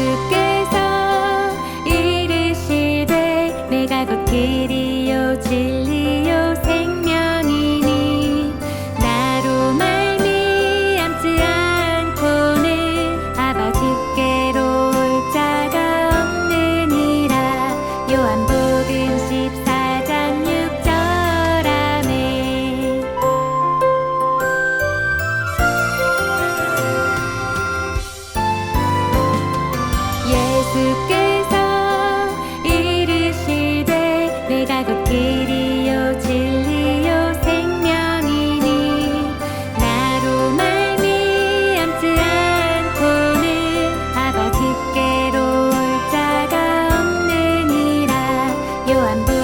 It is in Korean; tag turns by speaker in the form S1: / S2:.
S1: 주께서 이르시되 내가 곧 길이요 진리 주께서 이르시되 내가 곧 길이요 진리요 생명이니 나로 말미암지 않고는 아버지께로 올 자가 없느니라. 요한복